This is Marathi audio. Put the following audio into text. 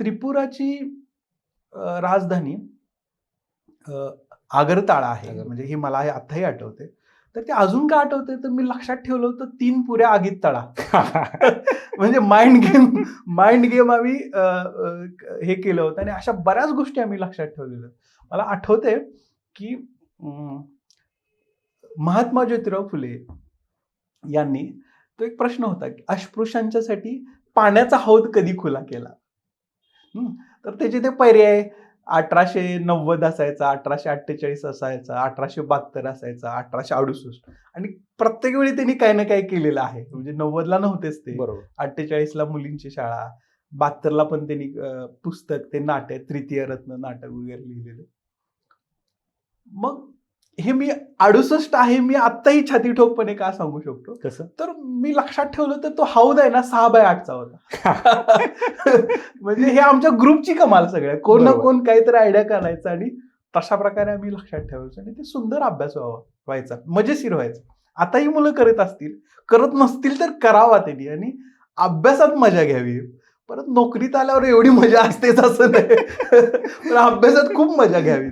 त्रिपुराची राजधानी आगरताळा आहे. म्हणजे हे मला हे आताही आठवते तर ते अजून का आठवते तर मी लक्षात ठेवलं होतं तीन पुऱ्या आगीत तळा म्हणजे माइंड गेम माइंड गेम आम्ही हे केलं होतं. आणि अशा बऱ्याच गोष्टी आम्ही लक्षात ठेवलेल्या. मला आठवते की महात्मा ज्योतिराव फुले यांनी तो एक प्रश्न होता की अस्पृश्यांच्यासाठी पाण्याचा हौद कधी खुला केला? तर त्याचे ते पर्याय अठराशे नव्वद असायचा अठराशे अठ्ठेचाळीस असायचा अठराशे बहात्तर असायचा अठराशे अडुसष्ट. आणि प्रत्येक वेळी त्यांनी काही ना काही केलेलं आहे. म्हणजे नव्वदला नव्हतेच ते. बरोबर. अठ्ठेचाळीसला मुलींची शाळा बहात्तरला पण त्यांनी पुस्तक ते नाटक तृतीय रत्न नाटक वगैरे लिहिलेलं. मग हे मी अडुसष्ट आहे मी आत्ताही छाती ठोकपणे का सांगू शकतो? कसं? तर मी लक्षात ठेवलं तर तो हौद आहे ना सहा बाय आठचा होता. म्हणजे हे आमच्या ग्रुपची कमाल सगळ्या कोण ना. कोण काहीतरी आयडिया करायचं आणि तशा प्रकारे आम्ही लक्षात ठेवायचो आणि ते सुंदर अभ्यास व्हावा व्हायचा. मजेशीर व्हायचा. आताही मुलं करत असतील. करत नसतील तर करावा त्यांनी आणि अभ्यासात मजा घ्यावी. परत नोकरीत आल्यावर एवढी मजा असतेच असं नाही. पण अभ्यासात खूप मजा घ्यावी.